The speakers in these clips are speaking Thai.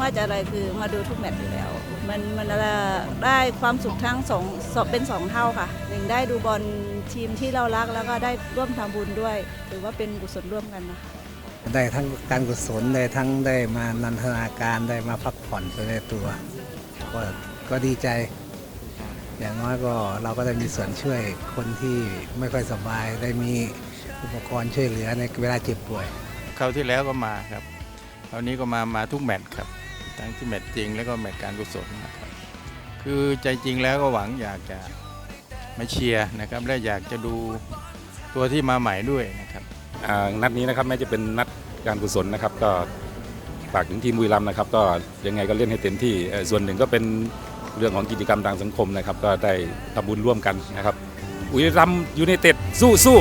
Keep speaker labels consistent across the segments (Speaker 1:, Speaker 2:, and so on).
Speaker 1: ว่าจะอะไรคือมาดูทุกแมตช์อยู่แล้ว มันมันได้ความสุขทั้งสองสองเป็นสองเท่าค่ะหนึ่งได้ดูบอลทีมที่เรารักแล้วก็ได้ร่วมทำบุญด้วยถือว่าเป็นกุศลร่วมกันนะคะ
Speaker 2: ได้ทั้งการกุศลได้ทั้งได้มานันทนาการได้มาพักผ่อนไปในตัวก็ก็ดีใจ อย่างน้อยก็เราก็ได้มีส่วนช่วยคนที่ไม่ค่อยสบายได้มีอุปกรณ์ช่วยเหลือในเวลาเจ็บป่วย
Speaker 3: คราวที่แล้วก็มาครับ คราวนี้ก็มามาทุกแมตช์ครับทั้งที่แมตช์จริงแล้วก็แมตช์การกุศลนะครับคือใจจริงแล้วก็หวังอยากจะมาเชียร์นะครับและอยากจะดูตัวที่มาใหม่ด้วยนะครับ
Speaker 4: อ่านัดนี้นะครับแม้จะเป็นนัดการกุศลนะครับ ก็ฝากถึงทีมบุรีรัมย์นะครับ ก็ยังไงก็เล่นให้เต็มที่เอ่อส่วนหนึ่งก็เป็นเรื่องของกิจกรรมทางสังคมนะครับ ก็ได้ทำบุญร่วมกันนะครับบุรีรัมย์ยูไนเต็ดสู้สู้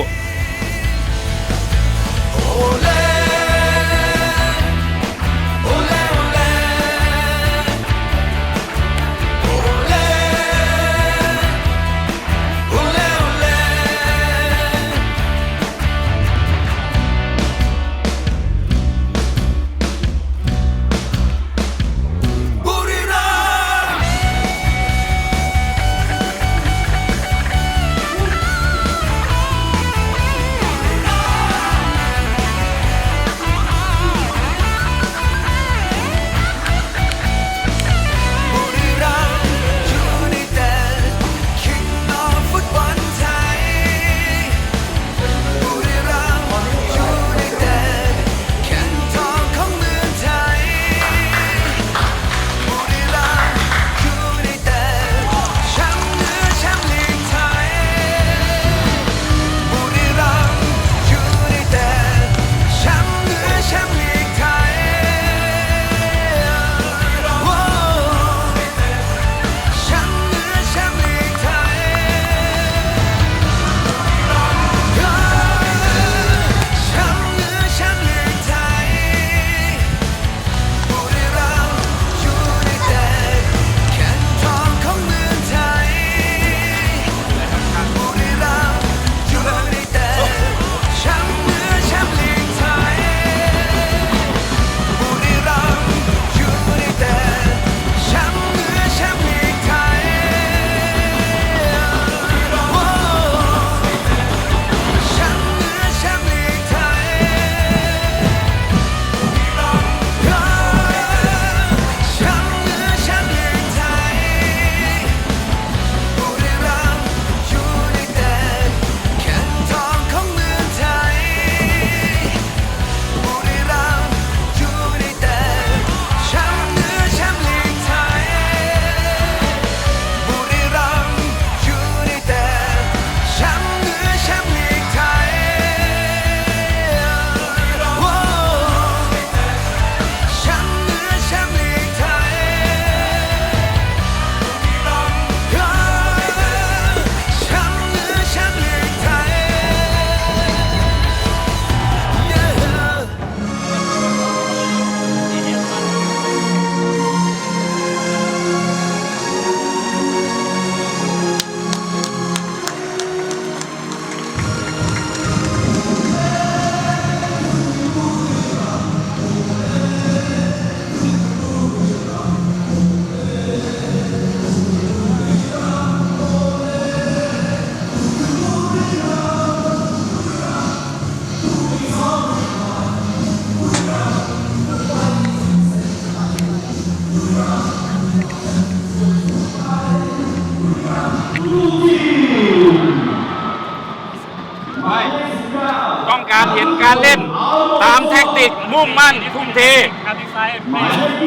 Speaker 5: มุ่งมั่นทุ่มเท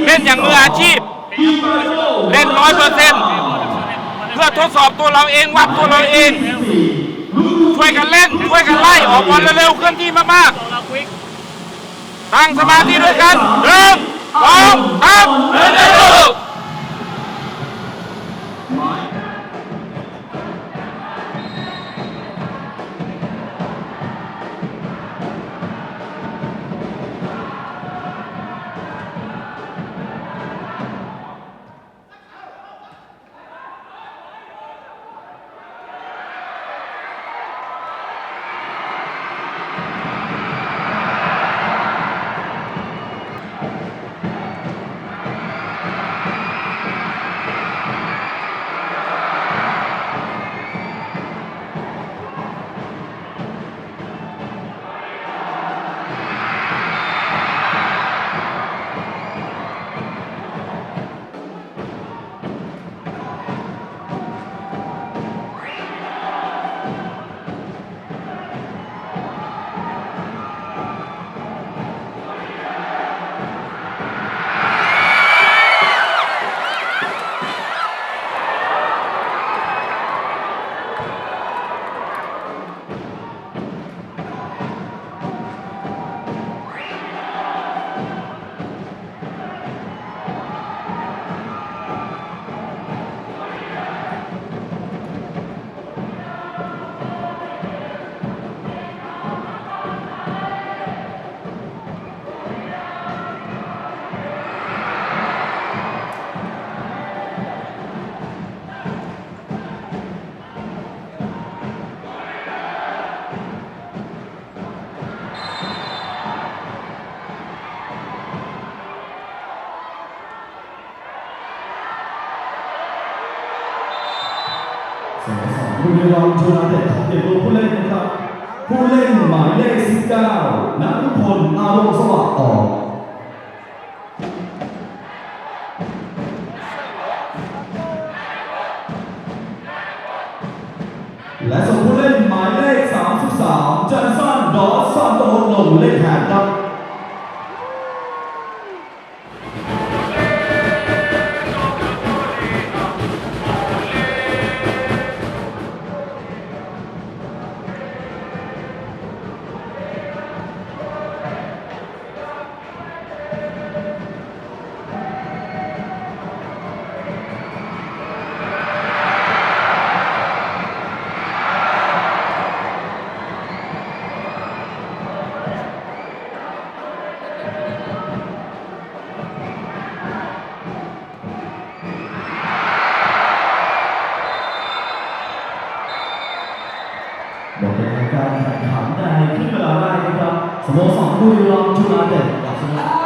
Speaker 5: เล่นอย่า
Speaker 6: งมืออาชีพ เล่นร้อยเปอร์เซ็นต์เพื่อทดสอบตัวเราเองวัดตัวเราเอง ช่วยกันเล่น ช่วยกันไล่ ออกบอลเร็วๆเคลื่อนที่มากๆตั้งสมาธิด้วยกันหนึ่งสองสามเร็ว
Speaker 7: โชว์ดาวเตของเด็กตัวผู้เล่นนะครับ ผู้เล่นหมายเลข 19นักพลอารมณ์สว่างออก โมสรบุรีรัมย์
Speaker 8: ยูไนเต็กับชนะ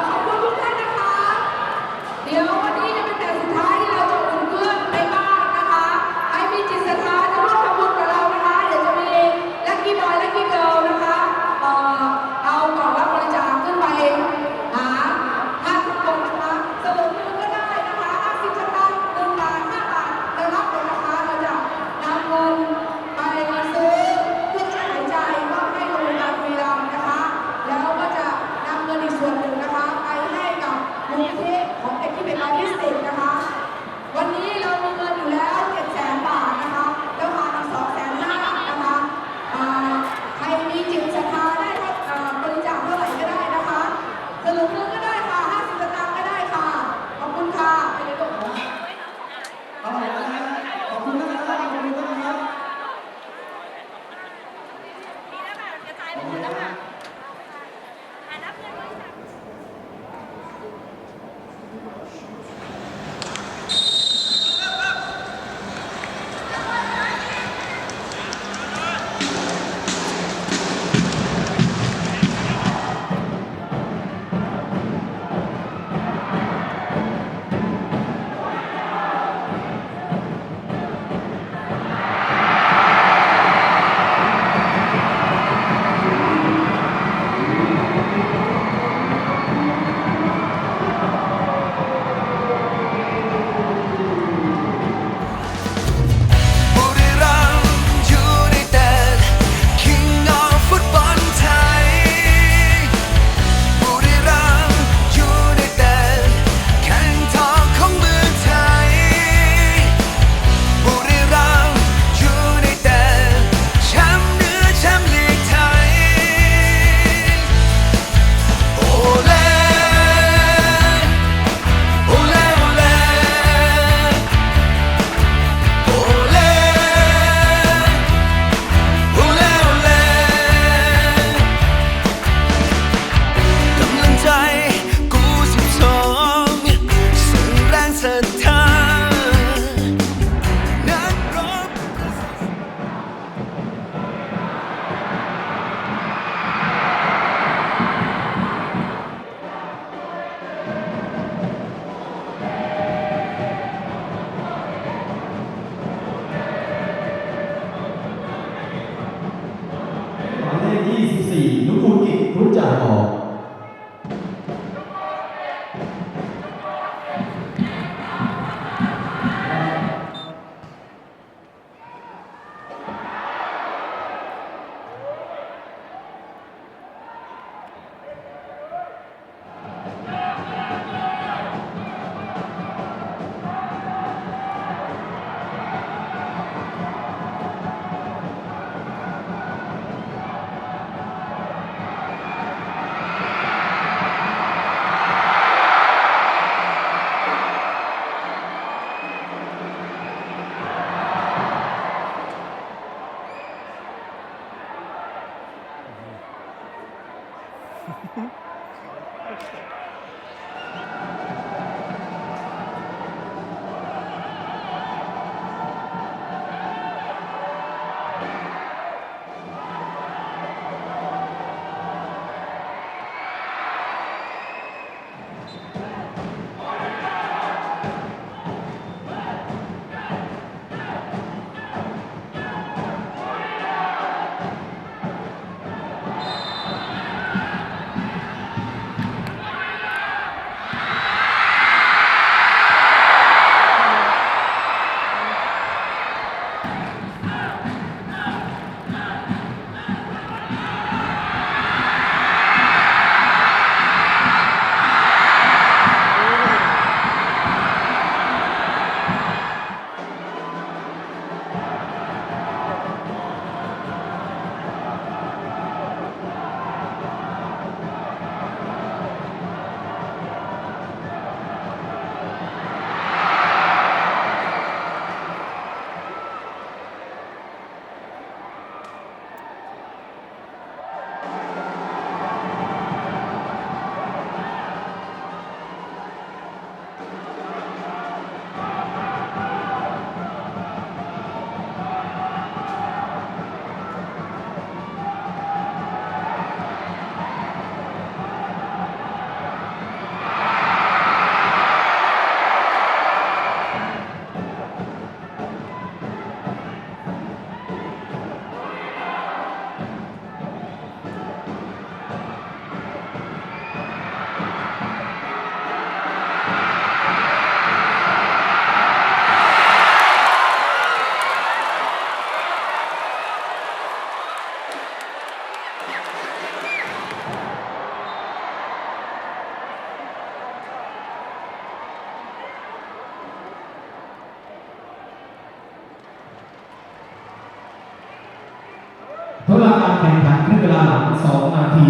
Speaker 8: กา
Speaker 9: รแข่งขันครึ่งเวลาหลัง2นาที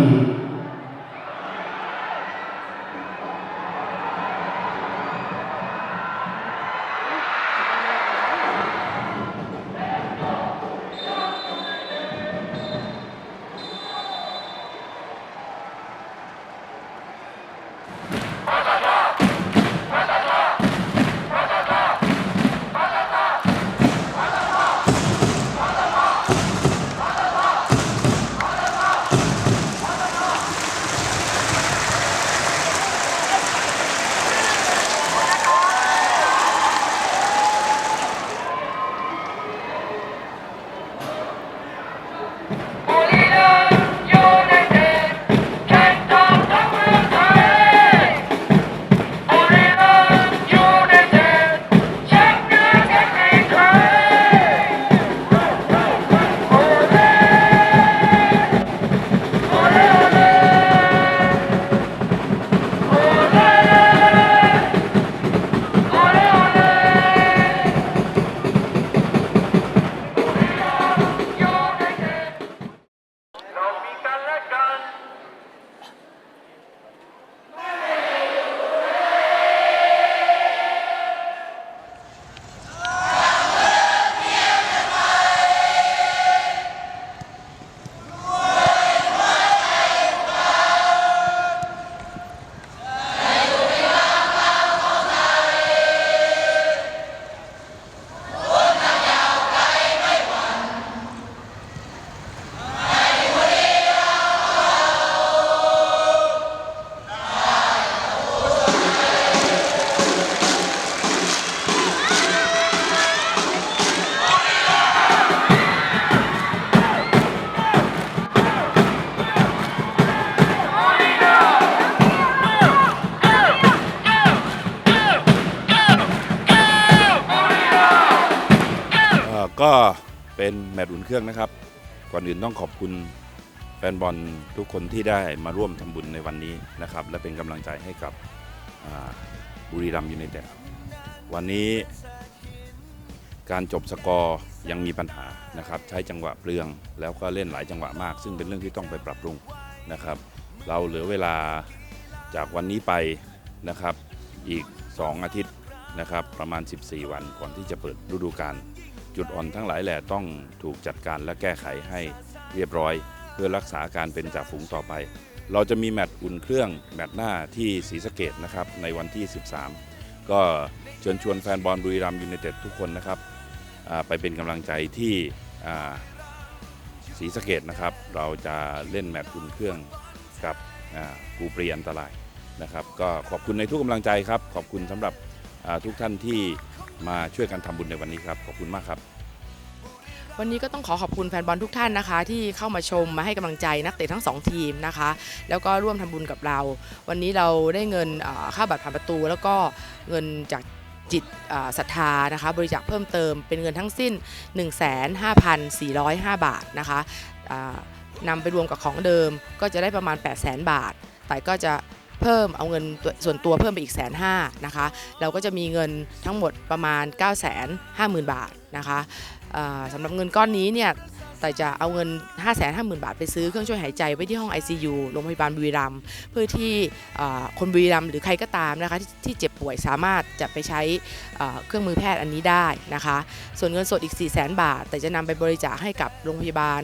Speaker 10: เเป็นแมตช์อุ่นเครื่องนะครับ ก่อนอื่นต้องขอบคุณแฟนบอลทุกคนที่ได้มาร่วมทำบุญในวันนี้นะครับ และเป็นกำลังใจให้กับบุรีรัมย์ยูไนเต็ดวันนี้การจบสกอร์ยังมีปัญหานะครับ ใช้จังหวะเปลืองแล้วก็เล่นหลายจังหวะมาก ซึ่งเป็นเรื่องที่ต้องไปปรับปรุงนะครับ เราเหลือเวลาจากวันนี้ไปนะครับ อีก 2 อาทิตย์นะครับ ประมาณ 14 วันก่อนที่จะเปิดฤดูกาล จุดอ่อนทั้งหลายแหล่ต้องถูกจัดการและแก้ไขให้เรียบร้อย เพื่อรักษาการเป็นจ่าฝูงต่อไป เราจะมีแมตช์อุ่นเครื่องแมตช์หน้าที่ศรีสะเกดนะครับในวันที่ 13 ก็เชิญชวนแฟนบอลบุรีรัมย์ยูไนเต็ดทุกคนนะครับไปเป็นกำลังใจที่ศรีสะเกดนะครับ เราจะเล่นแมตช์อุ่นเครื่องกับกูปรีอันตรายนะครับ ก็ขอบคุณในทุกกำลังใจครับ ขอบคุณสำหรับทุกท่านที่ มาช่วยกันทำบุญในวันนี้ครับ ขอบคุณมากครับ
Speaker 11: วันนี้ก็ต้องขอขอบคุณแฟนบอลทุกท่านนะคะ ที่เข้ามาชมมาให้กำลังใจนักเตะทั้งสองทีมนะคะ แล้วก็ร่วมทำบุญกับเรา วันนี้เราได้เงินค่าบัตรผ่านประตู แล้วก็เงินจากจิตศรัทธานะคะ บริจาคเพิ่มเติมเป็นเงินทั้งสิ้น 15,405 บาทนะคะอ่านำไปรวมกับของเดิมก็จะได้ประมาณ 800,000 บาท แต่ก็จะ เพิ่มเอาเงินส่วนตัวเพิ่มไปอีกแสนห้านะคะเราก็จะมีเงินทั้งหมดประมาณ 9 5 0 0 0 0 บาทนะคะสำหรับเงินก้อนนี้เนี่ยแต่จะเอาเงิน 5 5 0 0 0 0 บาทไปซื้อเครื่องช่วยหายใจไว้ที่ห้อง ICU โรงพยาบาลบุรีรัมย์เพื่อที่คนบุรีรัมย์หรือใครก็ตามนะคะที่ที่เจ็บป่วยสามารถจะไปใช้เครื่องมือแพทย์อันนี้ได้นะคะ ส่วนเงินสดอีก 4 0 0 0 0 0 บาท แต่จะนำไปบริจาคให้กับโรงพยาบาล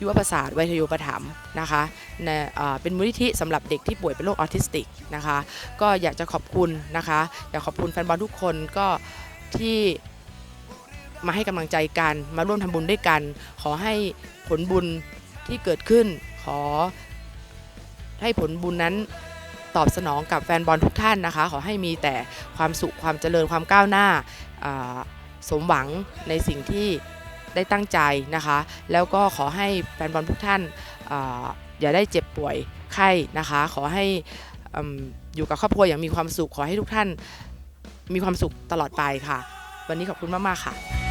Speaker 11: ยุวประสาทวิทยุปถัมนะคะนอ่าเป็นมูลนิธิสำหรับเด็กที่ป่วยเป็นโรคออทิสติกนะคะก็อยากจะขอบคุณนะคะอยากขอบคุณแฟนบอลทุกคนก็ที่มาให้กำลังใจกันมาร่วมทำบุญด้วยกัน ขอให้ผลบุญที่เกิดขึ้น ขอให้ผลบุญนั้นตอบสนองกับแฟนบอลทุกท่านนะคะ ขอให้มีแต่ความสุขความเจริญความก้าวหน้าสมหวังในสิ่งที่ ได้ตั้งใจนะคะ แล้วก็ขอให้แฟนบอลทุกท่านออย่าได้เจ็บป่วยไข้นะคะ ขอให้อืมอยู่กับครอบครัวอย่างมีความสุข ขอให้ทุกท่านมีความสุขตลอดไปค่ะ วันนี้ขอบคุณมาก ๆ ค่ะ